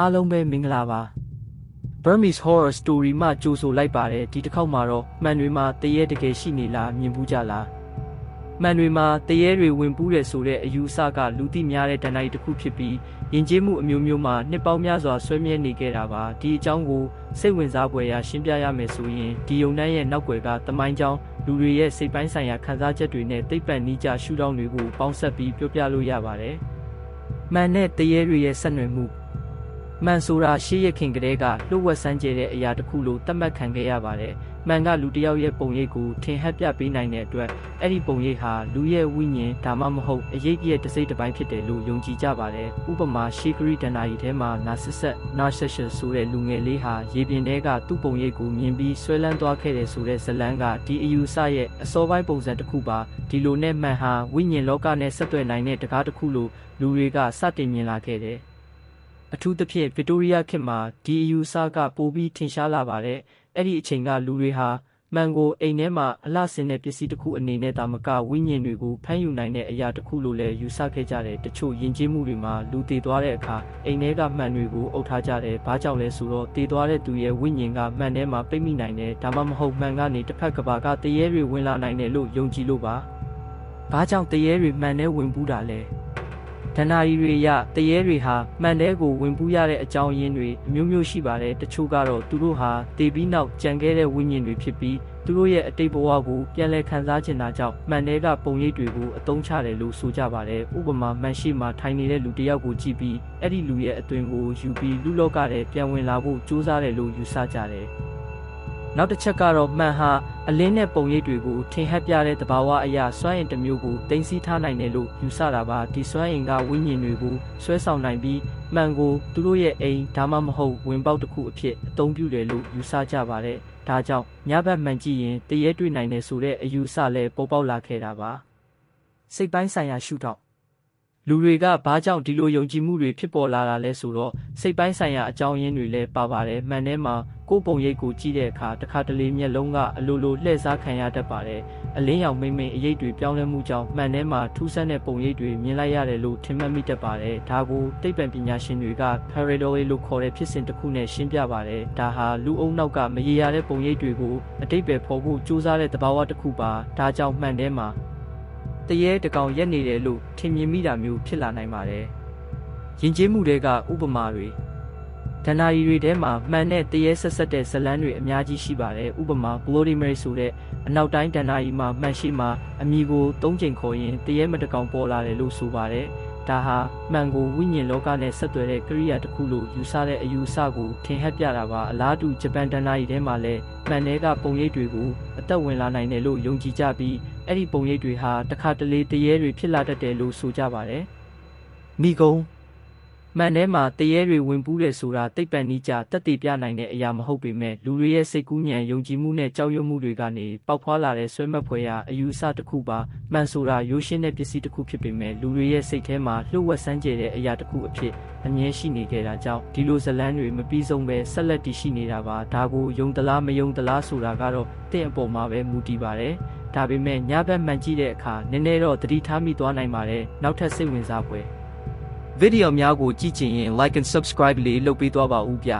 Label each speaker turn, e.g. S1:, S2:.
S1: အားလုံးပဲမင်္ဂလာပါ Burmese Horror Story မှကြိုဆိုလိုက်ပါတယ်ဒီတစ်ခေါက်မှာတော့မှန်တွေမှာတရေတကယ်ရှိနေလားမြင်ဘူးကြလားမှန်တွေမှာတရေတွေဝင်ပူးတယ်ဆိုတဲ့အယူအဆကလူသိများတဲ့တဏှာတစ်ခုဖြစ်ပြီးယဉ်ကျေးမှုအမျိုးမျိုးမှာနှစ်ပေါင်းများစွာဆွဲမြဲနေခဲ့တာပါဒီအကြောင်းကိုစိတ်ဝင်စားဖွယ်ရာရှင်းပြရမယ်ဆိုရင်ဒီယုံနှန်းရဲ့နောက်ွယ်ကတမိုင်းကြောင်းလူတွေရဲ့စိတ်ပိုင်းဆိုင်ရာခံစားချက်တွေနဲ့သိပ္ပံနိကြရှုထောင့်တွေကိုပေါင်းစပ်ပြီးပြောပြလို့ရပါတယ်မှန်တဲ့တရေတွေရဲ့ဆက်နွယ်မှု မှန်ဆိုတာရှေးရခင်ကတည်းကလှုပ်ဝက်စမ်းကြတဲ့အရာတစ်ခုလို့သတ်မှတ်ခံခဲ့ရပါတယ်။မှန်ကလူတစ်ယောက်ရဲ့ပုံရိပ်ကိုထင်ဟပ်ပြပေးနိုင်တဲ့အတွက်အဲ့ဒီပုံရိပ်ဟာလူရဲ့ဝိညာဉ်ဒါမှမဟုတ်အရေးကြီးတဲ့တစ်စိတ်တစ်ပိုင်းဖြစ်တယ်လို့ယုံကြည်ကြပါတယ်။ဥပမာရှေးဂရိဒနာရီထဲမှာနာဆစ်ဆက် narcissus ဆိုတဲ့လူငယ်လေးဟာရေပြင်ထဲကသူ့ပုံရိပ်ကိုမြင်ပြီးဆွဲလန်းသွားခဲ့တယ်ဆိုတဲ့ဇလန်းကဒီအယူဆရဲ့အစောပိုင်းပုံစံတစ်ခုပါဒီလိုနဲ့မှန်ဟာဝိညာဉ်လောကနဲ့ဆက်သွယ်နိုင်တဲ့တကားတစ်ခုလို့လူတွေကစတင်မြင်လာခဲ့တယ်။ အထူးသဖြင့်ဗစ်တိုးရီးယားခေတ်မှာဒီအယူဆကပိုပြီးထင်ရှားလာပါတယ်။အဲ့ဒီအချိန်ကလူတွေဟာမှန်ကိုအိမ်ထဲမှာအလှဆင်တဲ့ပစ္စည်းတစ်ခုအနေနဲ့တာမကဝိညာဉ်တွေကိုဖမ်းယူနိုင်တဲ့အရာတစ်ခုလို့လည်းယူဆခဲ့ကြတယ်။တချို့ယဉ်ကျေးမှုတွေမှာလူတည်သွားတဲ့အခါအိမ်ထဲကမှန်တွေကိုအုပ်ထားကြတယ်။ဘာကြောင့်လဲဆိုတော့တည်သွားတဲ့သူရဲ့ဝိညာဉ်ကမှန်ထဲမှာပိတ်မိနိုင်တယ်။ဒါမှမဟုတ်မှန်ကနေတစ်ဖက်ကဘာကတရေတွေဝင်လာနိုင်တယ်လို့ယုံကြည်လို့ပါ။ဘာကြောင့်တရေတွေမှန်ထဲဝင်ပူးတာလဲ။ ဒဏ္ဍာရီတွေရတရေတွေဟာမှန်တဲကိုဝင်ပူးရတဲ့အကြောင်းရင်းတွေအမျိုးမျိုးရှိပါတယ်တချို့ကတော့သူတို့ဟာတည်ပြီးနောက်ကြံခဲ့တဲ့ဝိညာဉ်တွေဖြစ်ပြီးသူတို့ရဲ့အတိတ်ဘဝကိုပြန်လည်ခံစားချင်တာကြောင့်မှန်တဲကပုံရိပ်တွေကိုအသုံးချတယ်လို့ဆိုကြပါတယ်ဥပမာမှန်ရှိမှာထိုင်နေတဲ့လူတစ်ယောက်ကိုကြည့်ပြီးအဲ့ဒီလူရဲ့အသွင်ကိုယူပြီးလူလောကထဲပြန်ဝင်လာဖို့ကြိုးစားတယ်လို့ယူဆကြတယ် နောက်တစ်ချက်ကတော့မှန်ဟာအလင်းနဲ့ပုံရိပ်တွေကိုထင်ဟပ်ပြတဲ့သဘာဝအရာစွမ်းအင်တစ်မျိုးကိုတင်စီထားနိုင်တယ်လို့ယူဆတာပါဒီစွမ်းအင်ကဝိညာဉ်တွေကိုဆွဲဆောင်နိုင်ပြီးမှန်ကိုသူတို့ရဲ့အိမ်ဒါမှမဟုတ်ဝင်ပေါက်တစ်ခုအဖြစ်အသုံးပြုတယ်လို့ယူဆကြပါတယ်ဒါကြောင့်ညဘက်မှန်ကြည့်ရင်တရေတွေ့နိုင်တယ်ဆိုတဲ့အယူဆလည်းပေါ်ပေါက်လာခဲ့တာပါစိတ်ပိုင်းဆိုင်ရာရှုထောင့် လူတွေကဘာကြောင့်ဒီလိုယုံကြည်မှုတွေဖြစ်ပေါ်လာတာလဲဆိုတော့စိတ်ပိုင်းဆိုင်ရာအကြောင်းရင်းတွေလည်းပါပါတယ်မှန်ထဲမှာကိုယ်ပုံရိပ်ကိုကြည့်တဲ့အခါတစ်ခါတလေမျက်လုံးကအလိုလိုလှည့်စားခံရတတ်ပါတယ်အလင်းရောင်မိမ့်မိန်အရေးတွေပြောင်းလဲမှုကြောင့်မှန်ထဲမှာထူးဆန်းတဲ့ပုံရိပ်တွေမြင်လိုက်ရတယ်လို့ထင်မှတ်မိတတ်ပါတယ်ဒါကိုသိပ္ပံပညာရှင်တွေက paranoia လို့ခေါ်တဲ့ဖြစ်စဉ်တစ်ခုနဲ့ရှင်းပြပါတယ်ဒါဟာလူအုံနောက်ကမရေရာတဲ့ပုံရိပ်တွေကိုအတိတ်ပဲဖော်ဖို့ကြိုးစားတဲ့သဘာဝတစ်ခုပါဒါကြောင့်မှန်ထဲမှာ တရေတကောင်ရက်နေတယ်လို့ထင်မြင်မိတာမျိုးဖြစ်လာနိုင်ပါတယ်။ယဉ်ကျေးမှုတွေကဥပမာတွေဒဏ္ဍာရီတွေထဲမှာမှန်တဲ့တရေဆက်ဆက်တဲ့ဇလန်းတွေအများကြီးရှိပါတယ်။ဥပမာ Bloody Mary ဆိုတဲ့အနောက်တိုင်းဒဏ္ဍာရီမှာမှန်ရှိမှာအမီကိုသုံးချိန်ခေါ်ရင်တရေမတကောင်ပေါ်လာတယ်လို့ဆိုပါတယ်။ဒါဟာမှန်ကိုဝိညာဉ်လောကနဲ့ဆက်သွယ်တဲ့ကရိယာတစ်ခုလို့ယူဆတဲ့အယူအဆကိုထင်ဟပ်ပြတာပါအလားတူဂျပန်ဒဏ္ဍာရီထဲမှာလည်းမှန်တွေကပုံရိပ်တွေကိုအသက်ဝင်လာနိုင်တယ်လို့ယုံကြည်ကြပြီး အဲ့ဒီပုံရိပ်တွေဟာတခါတလေတရေတွေဖြစ်လာတတ်တယ်လို့ဆိုကြပါတယ်။မိကုံမှန်ထဲမှာတရေတွေဝင်ပူးတယ်ဆိုတာသိပ္ပံနည်းကျတက်တည်ပြနိုင်တဲ့အရာမဟုတ်ပေမဲ့လူတွေရဲ့စိတ်ကူးညံယုံကြည်မှုနဲ့ကြောက်ရွံ့မှုတွေကနေပေါက်ဖွာလာတဲ့ဆွဲမှတ်ဖွယ်ရာအယူအဆတစ်ခုပါမှန်ဆိုတာရိုးရှင်းတဲ့ပစ္စည်းတစ်ခုဖြစ်ပေမဲ့လူတွေရဲ့စိတ်ထဲမှာလှုပ်ဝက်ဆန်းကျဲတဲ့အရာတစ်ခုအဖြစ်အမြဲရှိနေကြတာကြောင့်ဒီလိုဇလန်းတွေမပြီးဆုံးပဲဆက်လက်တည်ရှိနေတာပါဒါကိုယုံသလားမယုံသလားဆိုတာကတော့တင့်အပေါ်မှာပဲမူတည်ပါတယ် ဒါပေမဲ့ညဘက်မှန်ကြည့်တဲ့အခါနည်းနည်းတော့သတိထားမိသွားနိုင်ပါတယ်နောက်ထပ်စိတ်ဝင်စားဖွယ်ဗီဒီယိုများကိုကြည့်ချင်ရင် like and subscribe လေးလုပ်ပေးသွားပါဦးဗျ